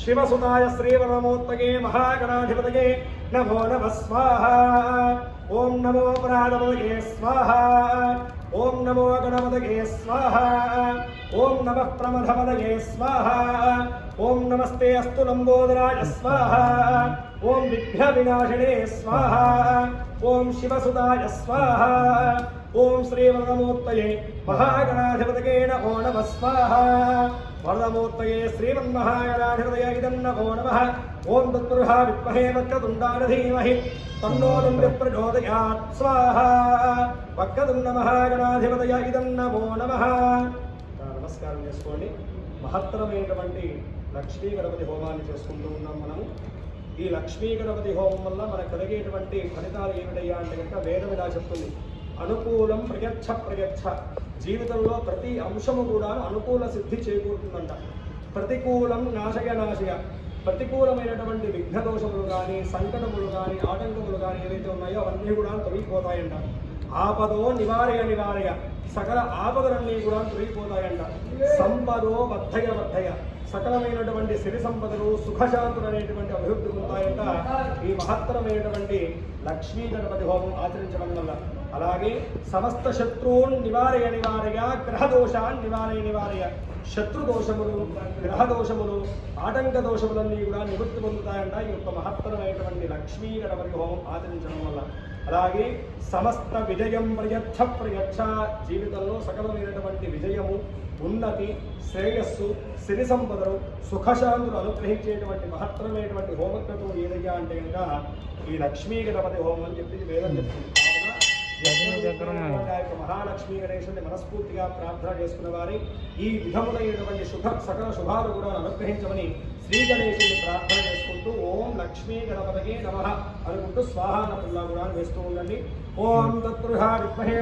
శివసుతాయ శ్రీవరమూర్తగే మహాగణాధిపతగే నమో నమ స్వాహ ఓం నమో ప్రాణవతగే స్వాహ ఓం నమో గణపతగే స్వాహ ఓం నమ ప్రమథపతగే స్వాహ ఓం నమస్తే అస్తు లంబోదరాయ స్వాహ ఓం విఘ్న వినాశినే స్వాహ ఓం శివసుదాయ స్వాహ. ఓం శ్రీవరమూర్తయే మహాగణాధిపతగే నమో నమ స్వాహ. వరదమూర్తయే శ్రీమన్మహాగణాధిపతయ ఇదం నమో నమ. ఓం తత్పురుష విద్మహే వక్రతుండాయ ధీమహి తన్నోదం విప్రచోదయాత్ స్వాహ. వక్రతుండ మహాగణాధిపతయ ఇదం నమో. నమ నమస్కారం చేసుకోండి. మహత్తరమైనటువంటి లక్ష్మీ గణపతి హోమాన్ని చేసుకుంటూ ఉన్నాం మనము. ఈ లక్ష్మీ గణపతి హోమం వల్ల మనకు కలిగేటువంటి ఫలితాలు ఏమిటయ్యా అంటే కనుక వేదం ఇలా చెప్తుంది. అనుకూలం ప్రయచ్ఛ ప్రయచ్ఛ జీవితంలో ప్రతి అంశము కూడా అనుకూల సిద్ధి చేకూరుతుందంట. ప్రతికూలం నాశయ నాశయ. ప్రతికూలమైనటువంటి విఘ్న దోషములు కానీ సంకటములు కానీ ఆటంకములు కానీ ఏవైతే ఉన్నాయో అవన్నీ కూడా తొలగిపోతాయంట. ఆపదో నివారయ నివారయ. సకల ఆపదలన్నీ కూడా తొలగిపోతాయంట. సంపదో బద్ధయ బద్ధయ. సకలమైనటువంటి సిరి సంపదలు సుఖశాంతులు అనేటువంటి అభివృద్ధి పొందుతాయంట ఈ మహత్తరమైనటువంటి లక్ష్మీ గణపతి హోమం ఆచరించడం వల్ల. అలాగే సమస్త శత్రువున్ నివారయ నివారయ గ్రహదోషాన్ నివారయ నివారయ. శత్రు దోషములు గ్రహ దోషములు ఆటంక దోషములన్నీ కూడా నివృత్తి పొందుతాయంట. ఈ యొక్క మహత్తరమైనటువంటి లక్ష్మీ గణపతి హోమం ఆచరించడం వల్ల. అలాగే సమస్త విజయం ప్రయచ్ఛ ప్రయచ్ఛ జీవితంలో సకలమైనటువంటి విజయము ఉన్నతి శ్రేయస్సు సిరి సంపదలు సుఖశాంతులు అనుగ్రహించేటువంటి మహత్తరమైనటువంటి హోమక్రతువు ఏదయ్యా అంటే కనుక ఈ లక్ష్మీ గణపతి హోమం అని చెప్పి వేదం చెప్తుంది. మహాలక్ష్మీ గణేశుని మనస్ఫూర్తిగా ప్రార్థన చేసుకున్న వారి ఈ విధములైనటువంటి శుభ సకల శుభాలు కూడా అనుగ్రహించమని శ్రీ గణేశుని ప్రార్థన చేసుకుంటూ ఓం లక్ష్మీ గణపతికి నమ అనుకుంటూ స్వాహానపుల్లా కూడా వేస్తూ ఉండండి. ఓం తత్పురుష విద్మహే